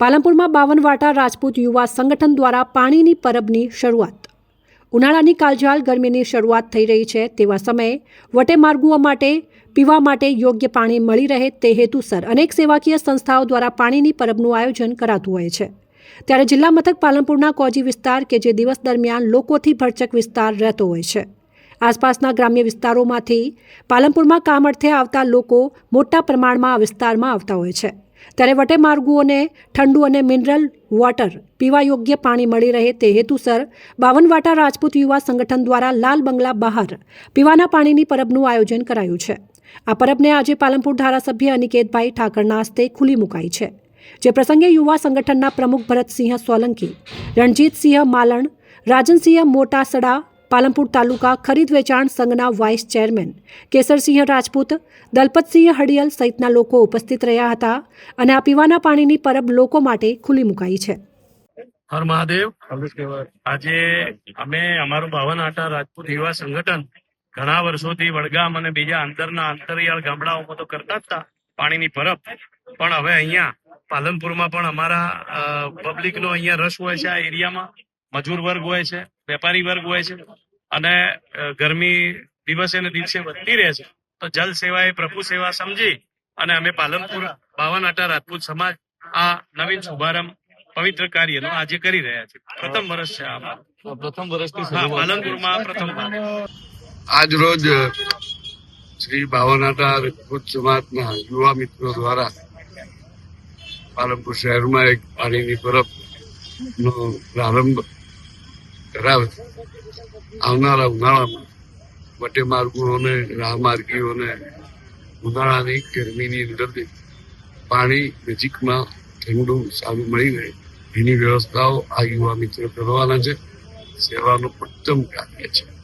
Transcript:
પાલનપુરમાં બાવન વાટા રાજપૂત યુવા સંગઠન દ્વારા પાણીની પરબની શરૂઆત. ઉનાળાની કાળઝાળ ગરમીની શરૂઆત થઈ રહી છે તેવા સમયે વટેમાર્ગુઓ માટે, પીવા માટે યોગ્ય પાણી મળી રહે તે હેતુસર અનેક સેવાકીય સંસ્થાઓ દ્વારા પાણીની પરબનું આયોજન કરાતું હોય છે. ત્યારે જિલ્લા મથક પાલનપુરના કોજી વિસ્તાર કે જે દિવસ દરમિયાન લોકોથી ભરચક વિસ્તાર રહેતો હોય છે. આસપાસના ગ્રામ્ય વિસ્તારોમાંથી પાલનપુરમાં કામ અર્થે આવતા લોકો મોટા પ્રમાણમાં આ વિસ્તારમાં આવતા હોય છે. ત્યારે વટેમાર્ગુઓને ઠંડુ અને મિનરલ વોટર પીવા યોગ્ય પાણી મળી રહે તે હેતુસર બાવનવાટા રાજપૂત યુવા સંગઠન દ્વારા લાલ બંગલા બહાર પીવાના પાણીની પરબનું આયોજન કરાયું છે. આ પરબને આજે પાલનપુર ધારાસભ્ય અનિકેતભાઈ ઠાકરના હસ્તે ખુલ્લી મુકાઈ છે. જે પ્રસંગે યુવા સંગઠનના પ્રમુખ ભરતસિંહ સોલંકી, રણજીતસિંહ માલણ, રાજનસિંહ મોટાસડા પાલનપુર તાલુકા ખરીદ વેચાણ સંઘના વાઇસ ચેરમેન કેસરસિંહ રાજપૂત દલપતસિંહ હડિયલ સહિતના લોકો ઉપસ્થિત રહ્યા હતા અને આ પીવાના પાણીની પરબ લોકો માટે ખુલ્લી મુકાઈ છે. હર મહાદેવ. આજે અમે અમારું બાવન આટા રાજપૂત યુવા સંગઠન ઘણા વર્ષોથી વડગામ અને બીજા અંદરના અંતરિયાળ ગામડાઓમાં તો કરતા જ હતા પાણીની પરબ. પણ હવે અહીંયા પાલનપુરમાં પણ અમારા પબ્લિક નો અહીંયા રસ હોય છે આ એરિયામાં. મજૂર વર્ગ હોય છે. વેપારી વર્ગ હોય છે અને ગરમી દિવસે ને દિવસે વધતી રહે છે. તો જલ સેવા એ પ્રભુ સેવા સમજી અને અમે પાલનપુર બાવન આટા રાજપૂત સમાજ આ નવીન શુભારંભ પવિત્ર કાર્યનો આજે કરી રહ્યા છે પ્રથમ વર્ષ છે આ પ્રથમ વર્ષથી પાલનપુરમાં પ્રથમ આજ રોજ શ્રી ભાવનાટા રાજપૂત સમાજના યુવા મિત્રો દ્વારા પાલનપુર શહેરમાં એક પાણીની પરબ નો પ્રારંભ કરાવે આવનારા ઉનાળામાં વટે માર્ગોને, રાહમાર્ગીઓને ઉનાળાની ગરમીની અંદરથી પાણી નજીકમાં ઠંડુ સારું મળી રહે. એની વ્યવસ્થાઓ આ યુવા મિત્રો કરવાના છે. સેવાનું ઉત્તમ કાર્ય છે.